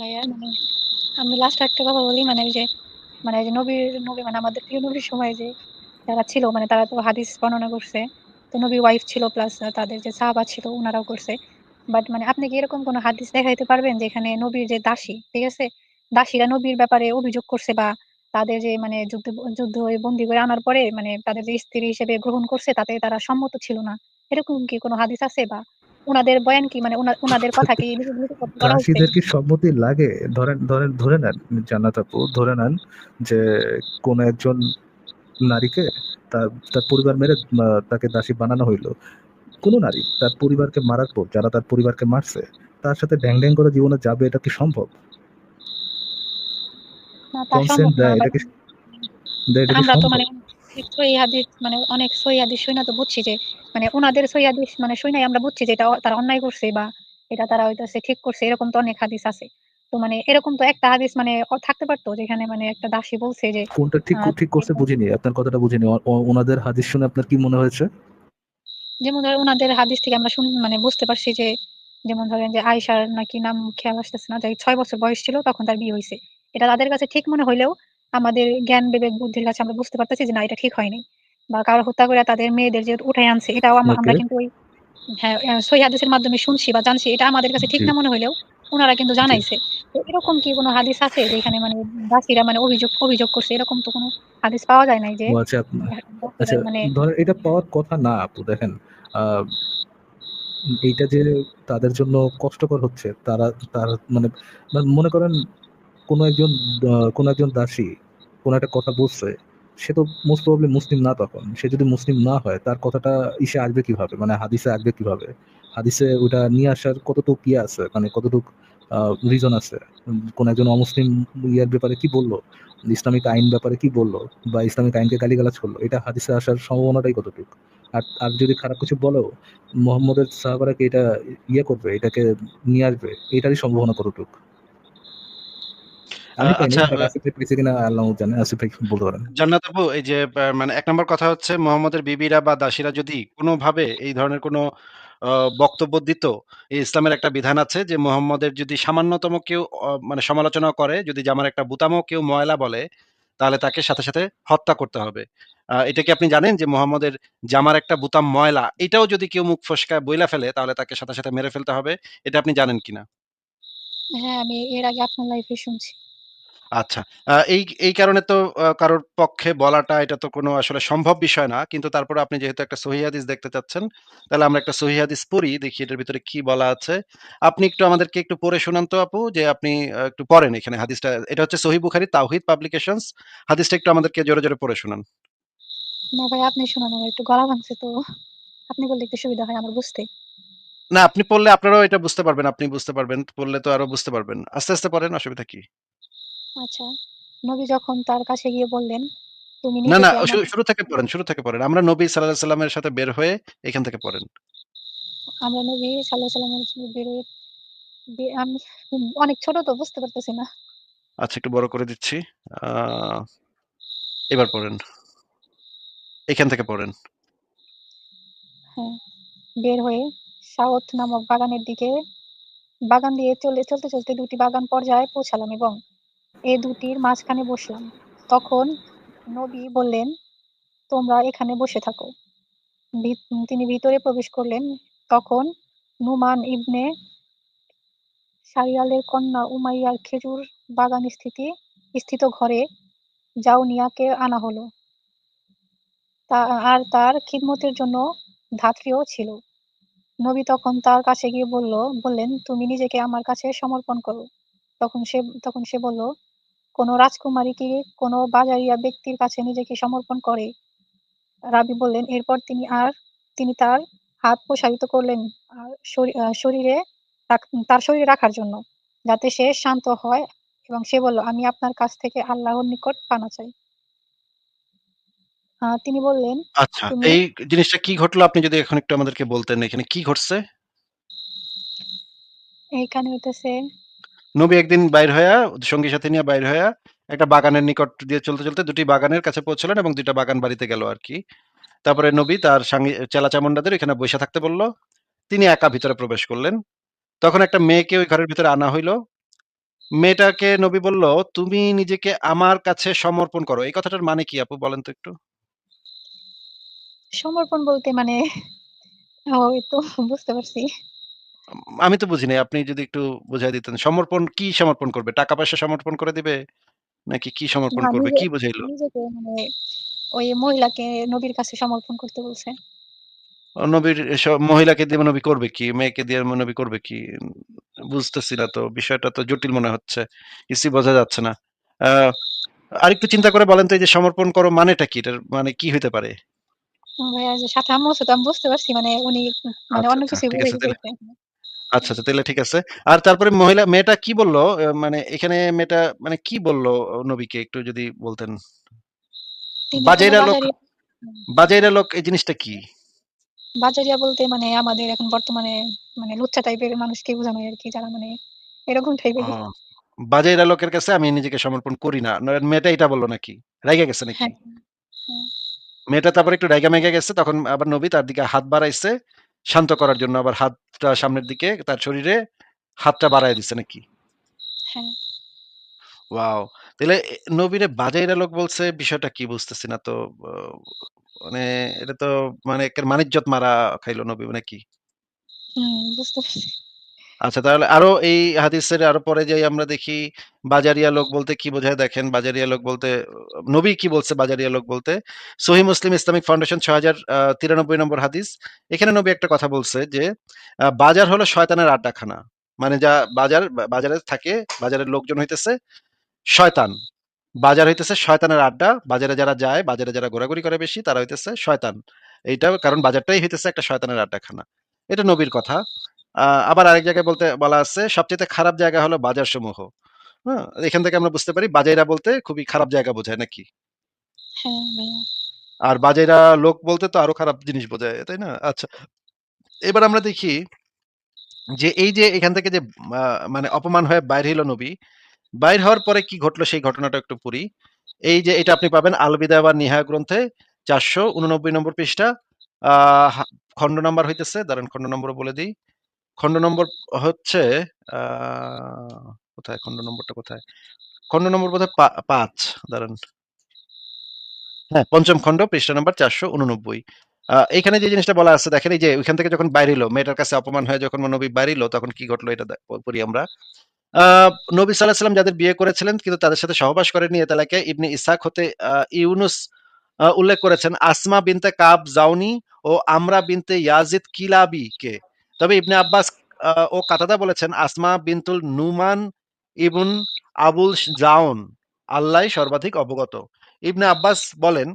ভাইয়া মানে আমি লাস্ট একটা কথা বলি মানে ওই যে মানে যে নবীর, নবী মানে আমাদের প্রিয় নবীর সময় যে যারা ছিল মানে তারা তো হাদিস বর্ণনা করছে। তো নবীর ওয়াইফ ছিল প্লাস তাদের যে সাহাবা ছিল ওনারাও করছে। বাট মানে আপনি কি এরকম কোনো হাদিস দেখাইতে পারবেন যেখানে নবীর যে দাসী, ঠিক আছে? দাসীরা নবীর ব্যাপারে অভিযোগ করছে বা তাদের যে মানে যুদ্ধ যুদ্ধ বন্দি করে আনার পরে মানে তাদের যে স্ত্রী হিসেবে গ্রহণ করছে, তাতে তারা সম্মত ছিল না। এরকম কি কোনো হাদিস আছে বা বয়ান কি? মানে কথা কি? কি? সম্মতি লাগে? ধরেন ধরেন ধরে নেন জান্নাত আপু ধরে নেন যে কোন একজন নারীকে তার তার পরিবার মেরে তাকে দাসী বানানো হইল। কোন নারী তার পরিবারকে মারার পর যারা তার পরিবারকে মারছে তার সাথে ড্যাং ড্যাং করে জীবনে যাবে এটা কি সম্ভব? কনসেন্ট দেয় এটা কি আমরা তো মানে অনেক সহি হাদিস মানে অনেক সহি হাদিস শুই তো বুঝছি যে মানে ওনাদের সহি হাদিস মানে শুই আমরা বুঝছি যে এটা তারা অন্যায় করছে বা এটা তারা হইতাছে ঠিক করছে এরকম তো অনেক হাদিস আছে। তো মানে এরকম তো একটা হাদিস মানে থাকতে পারতো যেখানে মানে একটা দাসী বলছে যে কোনটা ঠিক ঠিক করছে বুঝিনি আপনার কথাটা বুঝিনি। ওনাদের হাদিস শুনে আপনার কি মনে হয়েছে? যেমন ধরেন ওনাদের হাদিস থেকে আমরা শুন মানে বুঝতে পারছি যে যেমন ধরেন যে আয়সার নাকি নাম খেয়াল আসতেছে না যাই ছয় বছর বয়স ছিল তখন তার বিয়ে হয়েছে এটা তাদের কাছে ঠিক মনে হইলেও আমাদের জ্ঞান বিবেক বুদ্ধির কাছে আমরা বুঝতে পারতেছি যে না এটা ঠিক হয়নি বা কারও হত্যা করে তাদের মেয়েদের যে উঠাই আনছে এটাও আমরা কিন্তু ওই হ্যাঁ সহি হাদিসের মাধ্যমে শুনছি বা জানছি এটা আমাদের কাছে ঠিক না মনে হইলেও ওনারা কিন্তু জানাইছে। তো এরকম কি কোনো হাদিস আছে যেখানে মানে দাসীরা মানে অভিযোগ অভিযোগ করছে? এরকম তো কোনো হাদিস পাওয়া যায় নাই যে আচ্ছা আপ- আচ্ছা মানে ধরেন এটা পাওয়ার কথা না আপু দেখেন এইটা যে তাদের জন্য কষ্টকর হচ্ছে তারা তারা মানে মানে মনে করেন কোনো একজন কোনো একজন দাসী কোনো একটা কথা বলছে, সে তো মোস্ট প্রবাবলি মুসলিম না তখন। সে যদি মুসলিম না হয়, তার কথাটা ইসে আসবে কীভাবে? মানে হাদিসে আসবে কীভাবে? হাদিসে ওটা নিয়ে আসার কতটুকু ইয়ে আছে? মানে কতটুকু রিজন আছে? কোন একজন অমুসলিম ইয়ার ব্যাপারে কি বলল? ইসলামিক আইন ব্যাপারে কি বলল? বা ইসলামিক আইনকে গালিগালাজ করল? এটা হাদিসে আসার সম্ভাবনাটাই কতটুকু? আর আর যদি খারাপ কিছু বলো, মোহাম্মদের সাহাবারা কি এটা ইয়ে করবে? এটাকে নিয়ে আসবে? এটারই সম্ভাবনা কতটুকু? আমি আচ্ছা বাট আসিফ ভাই পেয়েছে কিনা আল্লাহ জানে আসিফ ভাই বলতে পারেন? জান্নাত আপু এই যে মানে এক নম্বর কথা হচ্ছে মোহাম্মদের বিবিরা বা দাসীরা যদি কোনোভাবে এই ধরনের কোনো বক্তব্য দিত ইসলামের একটা বিধান আছে যে মোহাম্মদের যদি সামান্যতম কেউ মানে সমালোচনা করে যদি জামার একটা বুতামও কেউ ময়লা বলে তাহলে তাকে সাথে সাথে হত্যা করতে হবে। আহ, এটা কি আপনি জানেন যে মোহাম্মদের জামার একটা বুতাম ময়লা এটাও যদি কেউ মুখ ফসকায় বইলা ফেলে তাহলে তাকে সাথে সাথে মেরে ফেলতে হবে এটা আপনি জানেন কিনা? হ্যাঁ আমি এর আগে আপনার লাইফে শুনছি। আচ্ছা। আ এই এই কারণে তো আ কারোর পক্ষে বলাটা এটা তো কোনো আসলে সম্ভব বিষয় না। কিন্তু তারপরে আপনি যেহেতু একটা সহিহ হাদিস দেখতে চাচ্ছেন, তাহলে আমরা একটা সহিহ হাদিস পড়ি, দেখি এটার ভিতরে কি বলা আছে। আপনি একটু আমাদেরকে একটু পড়ে শোনান তো আপু যে আপনি আ একটু পড়েন এখানে হাদিসটা। এটা হচ্ছে সহিহ বুখারী তাওহীদ পাবলিকেশনস। হাদিসটা একটু আমাদেরকে জোরে, জোরে পড়ে শোনান। না ভাই আপনি শোনান আমার একটু গলা ভাঙছে তো আপনি বললে একটু সুবিধা হয় আমার বুঝতে না আপনি পড়লে আপনারাও এটা বুঝতে পারবেন, আপনি বুঝতে পারবেন। পড়লে তো আরও বুঝতে পারবেন। আস্তে, আস্তে পড়েন অসুবিধা কি? আচ্ছা নবী যখন তার কাছে গিয়ে বললেন তুমি না, না নিজেকে শু শুরু থেকে পড়েন, শুরু থেকে পড়েন। আমরা নবী সাল্লাল্লাহু আলাইহি সাল্লামের সাথে বের হয়ে এখান থেকে পড়েন। আমরা নবী সাল্লাহ সাল্লামের বেরোয় বে- আমি অনেক ছোট তো বুঝতে পারতেছি না আচ্ছা একটু বড় করে দিচ্ছি। আ এবার পড়েন। এখান থেকে পড়েন। হ্যাঁ বের হয়ে সাউথ নামক বাগানের দিকে বাগান দিয়ে চলে চলতে চলতে দুটি বাগান পর্যায়ে পৌঁছালাম এবং এ দুটির মাঝখানে বসলাম। তখন নবী বললেন, তোমরা এখানে বসে থাকো। তিনি ভিতরে প্রবেশ করলেন। তখন নুমান ইবনে সারিয়ালের কন্যা উমাইয়ার খেজুর বাগান স্থিতি স্থিত ঘরে জাউনিয়াকে আনা হলো। আর তার খিদমতের জন্য ধাত্রীও ছিল। নবী তখন তার কাছে গিয়ে বলল, বললেন, তুমি নিজেকে আমার কাছে সমর্পণ করো। তখন সে তখন সে বলল কোনো রাজকুমারী কি কোনো বাজারিয়া ব্যক্তির কাছে নিজেকে সমর্পণ করে। রাবী বললেন এরপর তিনি আর তিনি তার হাত প্রসারিত করলেন আর শরীরে তার শরীরে রাখার জন্য যাতে সে শান্ত হয় এবং সে বলল আমি আপনার কাছ থেকে আল্লাহর নিকট পানা চাই। তিনি বললেন আচ্ছা, এই জিনিসটা কি ঘটলো? আপনি যদি এখন একটু আমাদেরকে বলতেন এখানে কি ঘটছে? এইখানে হইতেছে নবী একদিন বাইর হইয়া সঙ্গী সাথে নিয়ে বাইর হইয়া একটা বাগানের নিকট দিয়ে চলতে, চলতে দুটি বাগানের কাছে পৌঁছলেন এবং ২ টা বাগান বাড়িতে গেল আর কি তারপরে নবী তার সাঙ্গী চেলা-চামুন্ডাদের এখানে বসে থাকতে বলল। তিনি একা ভিতরে প্রবেশ করলেন। তখন একটা মেয়েকে ওই ঘরের ভিতরে আনা হইল। মেয়েটাকে নবী বলল, "তুমি নিজেকে আমার কাছে সমর্পণ করো।" এই কথাটার মানে কি আপু বলেন তো একটু? সমর্পণ বলতে মানে তো বুঝতে পারছি। আম তো বুঝি নাই। আপনি যদি একটু বুঝায় দিতেন। সমর্পণ কি সমর্পণ করবে? টাকা-পয়সা সমর্পণ করে দিবে? নাকি কি সমর্পণ করবে? কি বুঝাইলো? মানে ওই মহিলাকে নবীর কাছে সমর্পণ করতে বলছে। নবীর মহিলাকে দিয়ে নবী করবে কি? মেয়েকে দিয়ে নবী করবে কি? বুঝতেছি না তো। বিষয়টা তো জটিল মনে হচ্ছে। কিছুই বোঝা যাচ্ছে না। আরেকটু চিন্তা করে বলেন তো এই যে সমর্পণ করো মানেটা কি? এটার মানে কি হইতে পারে? ভাইয়া যে সাথে আমি বুঝতে পারছি মানে উনি মানে আচ্ছা, অন্য আচ্ছা। আচ্ছা, আচ্ছা তাইলে ঠিক আছে। আর তারপরে মহিলা মেয়েটা কি বলল? মানে এখানে মেয়েটা মানে কি বলল নবীকে একটু যদি বলতেন? বাজাইরা লোক বাজাইরা লোক এই জিনিসটা কি? বাজারিয়া বলতে মানে আমাদের এখন বর্তমানে মানে লুচ্চা টাইপের মানুষকে বোঝানো হয় আরকি যারা মানে এরকম ও টাইপেরই। বাজাইরা লোকের কাছে আমি নিজেকে সমর্পণ করি না। মেয়েটা এটা বলল নাকি? রাইগা গেছে নাকি? হ্যাঁ, হ্যাঁ। মেয়েটা তারপরে একটু রাইগা মাইগা গেছে। তখন আবার নবী তার দিকে হাত বাড়াইছে শান্ত করার জন্য। আবার হাতটা সামনের দিকে তার শরীরে হাতটা বাড়ায় দিছে নাকি? হ্যাঁ। ওয়াও! তাহলে নবীনে নবীরে বাজাইরা লোক বলছে বিষয়টা কি বুঝতেছি না তো। মানে এটা তো মানে একের মানিজ্যত মারা খাইলো নবী নাকি? হুম, বুঝতে পারছি। আচ্ছা তাহলে আরও এই হাদিসের আরও পরে যাই আমরা দেখি বাজারিয়া লোক বলতে কি বোঝায় দেখেন। বাজারিয়া লোক বলতে নবী কি বলছে বাজারিয়া লোক বলতে? সহিহ মুসলিম ইসলামিক ফাউন্ডেশন ছয় হাজার তিরানব্বই নম্বর হাদিস। এখানে নবী একটা কথা বলছে যে, বাজার হলো শয়তানের আড্ডাখানা। মানে যা বাজার বাজারে থাকে, বাজারের লোকজন হইতেছে শয়তান। বাজার হইতেছে শয়তানের আড্ডা। বাজারে যারা যায়, বাজারে যারা ঘোরাঘুরি করে বেশি তারা হইতেছে শয়তান। এইটা কারণ বাজারটাই হইতেছে একটা শয়তানের আড্ডাখানা। এটা নবীর কথা। আবার আরেক জায়গায় বলতে বলা আছে সবচেয়ে খারাপ জায়গা হলো বাজারসমূহ। হ্যাঁ? এখান থেকে আমরা বুঝতে পারি বাজাইরা বলতে খুবই খারাপ জায়গা বোঝায় নাকি? হ্যাঁ, আর বাজাইরা লোক বলতে তো আরও খারাপ জিনিস বোঝায়, তাই না? আচ্ছা। এবার আমরা দেখি যে এই যে এখান থেকে যে মানে অপমান হয়ে বাইর হইল নবী, বাইর হওয়ার পরে কি ঘটলো সেই ঘটনাটা একটু পড়ি। এই যে এটা আপনি পাবেন আল বিদায়া ওয়ান নিহায়া গ্রন্থে ৪৮৯ নম্বর পৃষ্ঠা। খন্ড নাম্বার হইতেছে দাঁড়ান খন্ড নম্বর বলে দেই। খন্ড নম্বর হচ্ছে কোথায় খন্ড নম্বরটা কোথায়? খন্ড নম্বর বোধহয় পা ৫ দাঁড়ান। হ্যাঁ, ৫ম খন্ড পৃষ্ঠা নাম্বার ৪৮৯। আ এখানে যে জিনিসটা বলা আছে দেখেন এই যে ওইখান থেকে যখন বাইর হইল, মেয়েটার কাছে অপমান হয়ে যখন নবী বাইর হইল তখন কি ঘটলো এটা পড়ি আমরা। নবী আলাইহি সাল্লাম যাদের বিয়ে করেছিলেন কিন্তু তাদের সাথে সহবাস করেনি এ তালাকে ইবনে ইসহাক হতে ইউনুস উল্লেখ করেছেন আসমা বিনতে কাব জাউনি ও আমরা বিনতে ইয়াজিদ কিলাবিকে। তবে ইবনে আব্বাস ও কাতাদা বলেছেন আসমা বিনতুল নুমান ইবন আবুল জাউন আল্লাহ সর্বাধিক অবগত। ইবনে আব্বাস বলেন,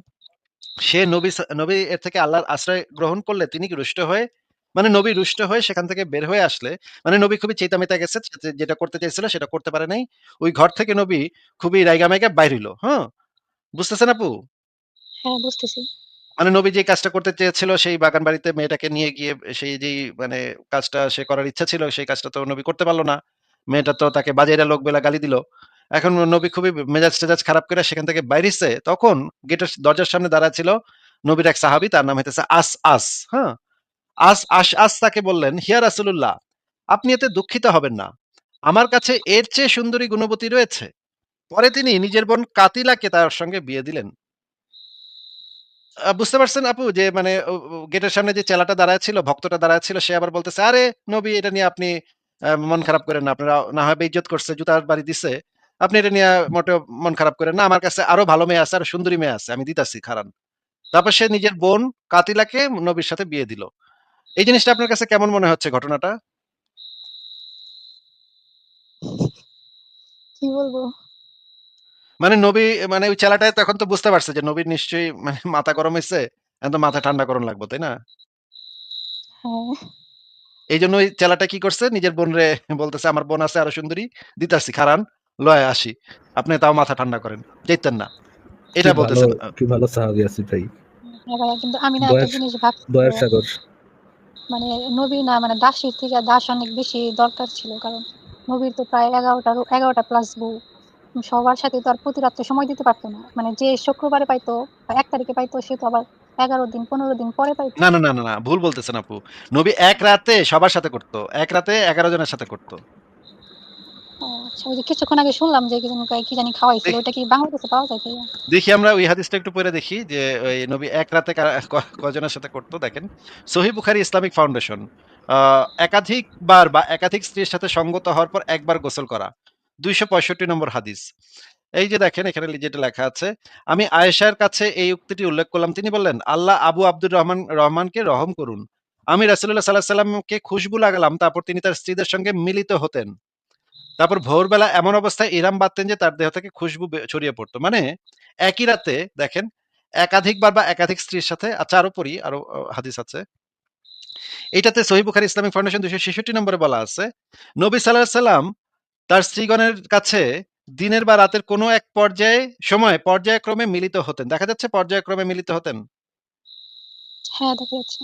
সে নবী নবী এর থেকে আল্লাহর আশ্রয় গ্রহণ করলে তিনি রুষ্ট হয়ে মানে নবী রুষ্ট হয়ে সেখান থেকে বের হয়ে আসলে মানে নবী খুবই চেতা-মেতা গেছে। যেটা করতে চাইছিল সেটা করতে পারে নাই। ওই ঘর থেকে নবী খুবই রাইগা-মাইগা বাইর হইল। হ্যাঁ? বুঝতেছেন আপু? হ্যাঁ, বুঝতেছি। মানে নবী যে কাজটা করতে চেয়েছিল সেই বাগান বাড়িতে মেয়েটাকে নিয়ে গিয়ে সেই যেই মানে কাজটা সে করার ইচ্ছা ছিল সেই কাজটা তো নবী করতে পারল না। মেয়েটা তো তাকে বাজাইরা লোক বইলা গালি দিল। এখন নবী খুবই মেজাজ-টেজাজ খারাপ করে সেখান থেকে বাইর হইছে। তখন গেটের দরজার সামনে দাঁড়ায় ছিল নবীর এক সাহাবী তার নাম হইতেছে আস আস, হ্যাঁ? আস আশআস তাকে বললেন, "হিয়া রাসূলুল্লাহ, আপনি এতে দুঃখিত হবেন না। আমার কাছে এর চেয়ে সুন্দরী গুণবতী রয়েছে।" পরে তিনি নিজের বোন কাতিলাকে তার সঙ্গে বিয়ে দিলেন। বুঝতে পারছেন আপু যে মানে গেটের সামনে যে চেলাটা দাঁড়ায় ছিল, ভক্তটা দাঁড়ায় ছিল সে আবার বলতেছে, "আরে নবী এটা নিয়ে আপনি মন খারাপ করেন না। আপনারা না হয় বেইজ্জত করছে, জুতার বাড়ি দিছে। আপনি এটা নিয়ে মোটেও মন খারাপ করেন না। আমার কাছে আরও ভালো মেয়ে আছে, আরও সুন্দরী মেয়ে আছে। আমি দিতাছি খারান তারপর সে নিজের বোন কাতিলাকে নবীর সাথে বিয়ে দিল। এই জিনিসটা আপনার কাছে কেমন মনে হচ্ছে ঘটনাটা? কি বলব? মানে নবী মানে ওই ছেলেটা তখন তো বুঝতে পারছে যে নবীর নিশ্চয়ই মানে মাথা গরম হইছে। এখন তো মাথা ঠান্ডা করণ লাগবো, তাই না? হ্যাঁ। এইজন্য ওই ছেলেটা কি করছে? নিজের বোনরে বলতেছে, "আমার বোন আছে আরও সুন্দরী, দিতাছি খাড়ান, লয়া আসি। আপনি তাও মাথা ঠান্ডা করেন। যাইতেন না।" এটা। আ কি ভালো সাহাবী আসিফ ভাই। কিন্তু আমি না একটা জিনিস ভাবছি দয়ার সাগর। মানে নবী না মানে দাসীর থেকে দাস অনেক বেশি দরকার ছিল। কারণ নবীর তো প্রায় ১১ টারও ১১ টা প্লাস বউ। সবার সাথে তো আর প্রতি রাত্রে সময় দিতে পারত না। মানে যে শুক্রবারে পাইতো বা ১ তারিখে পাইতো সে তো আবার ১১ দিন ১৫ দিন পরে পাইতো। না, না, না, না, না, ভুল বলতেছেন আপু। নবী এক রাতে সবার সাথে করত। এক রাতে ১১ জনের সাথে করত। আচ্ছা, ওই যে কিছুক্ষণ আগে শুনলাম যে কি জানি কি জানি খাওয়াইছিল। ওটা কি বাংলাদেশে পাওয়া যায় ভাইয়া? দেখি আমরা ওই হাদিসটা একটু পড়ে দেখি যে ওই নবী এক রাতে কজনের সাথে করত দেখেন। সহিহ বুখারী ইসলামিক ফাউন্ডেশন। একাধিকবার বা একাধিক স্ত্রীর সাথে সঙ্গত হওয়ার পর একবার গোসল করা। ২৬৫ নম্বর হাদিস। এই যে দেখেন এখানে যেটা লেখা আছে, আমি আয়েশার কাছে এই উক্তিটি উল্লেখ করলাম। তিনি বললেন, "আল্লাহ আবু আব্দুর রহমান রহমানকে রহম করুন। আমি রাসূলুল্লাহ সাল্লাল্লাহু আলাইহি সাল্লামকে খুশবু লাগালাম, তারপর তিনি তার স্ত্রীদের সঙ্গে মিলিত হতেন। তারপর ভোরবেলা এমন অবস্থায় ইহরাম বাঁধতেন যে তার দেহ থেকে খুশবু ছড়িয়ে পড়ত।" মানে একই রাতে দেখেন একাধিকবার বা একাধিক স্ত্রীর সাথে আচ্ছা আরও পড়ি, আরও হাদিস আছে। এটাতে সহিহ বুখারী ইসলামিক ফাউন্ডেশন ২৬৬ নম্বরে বলা আছে, নবী আলাইহি সাল্লাম তার স্ত্রীগণের কাছে দিনের বা রাতের কোনো এক পর্যায়ে সময় পর্যায়ক্রমে মিলিত হতেন। দেখা যাচ্ছে পর্যায়ক্রমে মিলিত হতেন? হ্যাঁ, দেখা যাচ্ছে।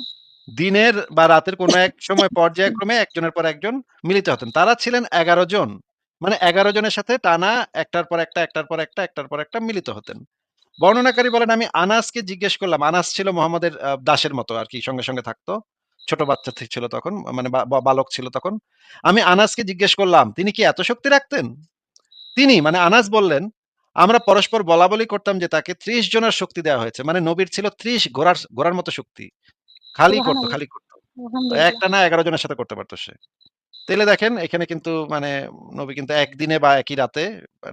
দিনের বা রাতের কোনো এক সময় পর্যায়ক্রমে একজনের পর একজন মিলিত হতেন। তারা ছিলেন ১১ জন। মানে ১১ জনের সাথে টানা একটার পর একটা, একটার পর একটা, একটার পর একটা মিলিত হতেন। বর্ণনাকারী বলেন, "আমি আনাসকে জিজ্ঞেস করলাম।" আনাস ছিল মোহাম্মদের দাসের মতো আর কি সঙ্গে, সঙ্গে থাকতো। ছোট বাচ্চা ছিল তখন মানে বালক ছিল তখন। আমি আনাসকে জিজ্ঞেস করলাম, "তিনি কি এত শক্তি রাখতেন?" তিনি মানে আনাস বললেন, "আমরা পরস্পর বলা বলি করতাম যে তাকে ৩০ জনের শক্তি দেওয়া হয়েছে। মানে নবীর ছিল ৩০ ঘোড়ার ঘোড়ার মতো শক্তি। খালি করতো খালি করতো একটা না এগারো জনের সাথে করতে পারতো সে। তাইলে দেখেন এখানে কিন্তু মানে নবী কিন্তু একদিনে বা একই রাতে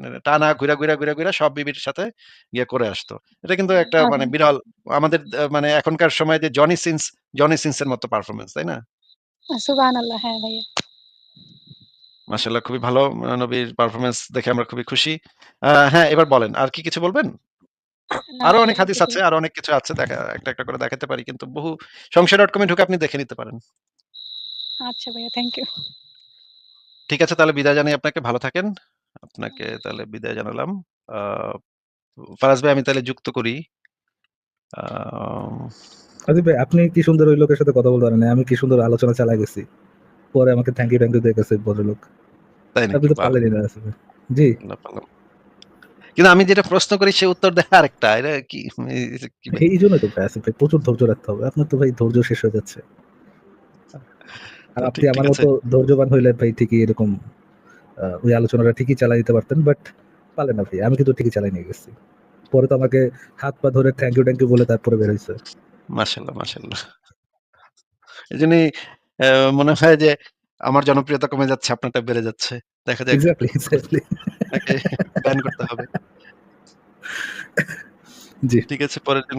মানে টানা ঘুইরা, ঘুইরা, ঘুইরা, ঘুইরা সব বিবির সাথে ইয়ে করে আসতো। এটা কিন্তু একটা মানে। বিরল আমাদের মানে এখনকার সময় যে জনি সিনস, জনি সিনসের মতো পারফরম্যান্স, তাই না? সুবহানাল্লাহ। হ্যাঁ, ভাইয়া। মাশাআল্লাহ খুবই ভালো নবীর পারফরমেন্স দেখে আমরা খুবই খুশি। হ্যাঁ, এবার বলেন আর কি কিছু বলবেন? আরও অনেক হাদিস আছে। আরও অনেক কিছু আছে দেখা একটা, একটা করে দেখাতে পারি কিন্তু বহু সংশয়.com এ ঢুকে আপনি দেখে নিতে পারেন। আচ্ছা ভাইয়া, থ্যাংক ইউ। ঠিক আছে তাহলে বিদায় জানাই আপনাকে। ভালো থাকেন। আপনাকে তাহলে বিদায় জানালাম। ফারাজ ভাই আমি তাহলে যুক্ত করি। আজিব ভাই আপনি কি সুন্দর ওই লোকের সাথে কথা বলতে পারেন আমি কি সুন্দর আলোচনা চালায় গেছি। পরে আমাকে থ্যাংক ইউ, থ্যাংক ইউ দিয়ে গেছে ভদ্রলোক। তাই না আপনি তো! পারলেনই না আসলে। জি। না পারলাম। কিন্তু আমি যেটা প্রশ্ন করি সে উত্তর দেয় আরেকটা। এটা কি ভাই? এইজন্যই তো ভাই আসিফ ভাই প্রচুর ধৈর্য রাখতে হবে। আপনার তো ভাই ধৈর্য শেষ হয়ে যাচ্ছে। আর আপনি আমার মতো ধৈর্যবান হইলে ভাই ঠিকই এরকম ওই আলোচনাটা ঠিকই চালায় দিতে পারতেন। বাট পারলেন না ভাই। আমি কিন্তু ঠিকই চালায় নিয়ে গেছি। পরে তো আমাকে হাত পা ধরে থ্যাংক ইউ, থ্যাংক ইউ বলে তারপরে বের হইছে। মাশাআল্লাহ, মাশাআল্লাহ। এজন্যই অ্যা মনে হয় যে আমার জনপ্রিয়তা কমে যাচ্ছে, আপনারটা বেড়ে যাচ্ছে। দেখা যাক এক্সাক্টলি। আপনাকে ব্যান করতে হবে। জি। ঠিক আছে পরের জনকে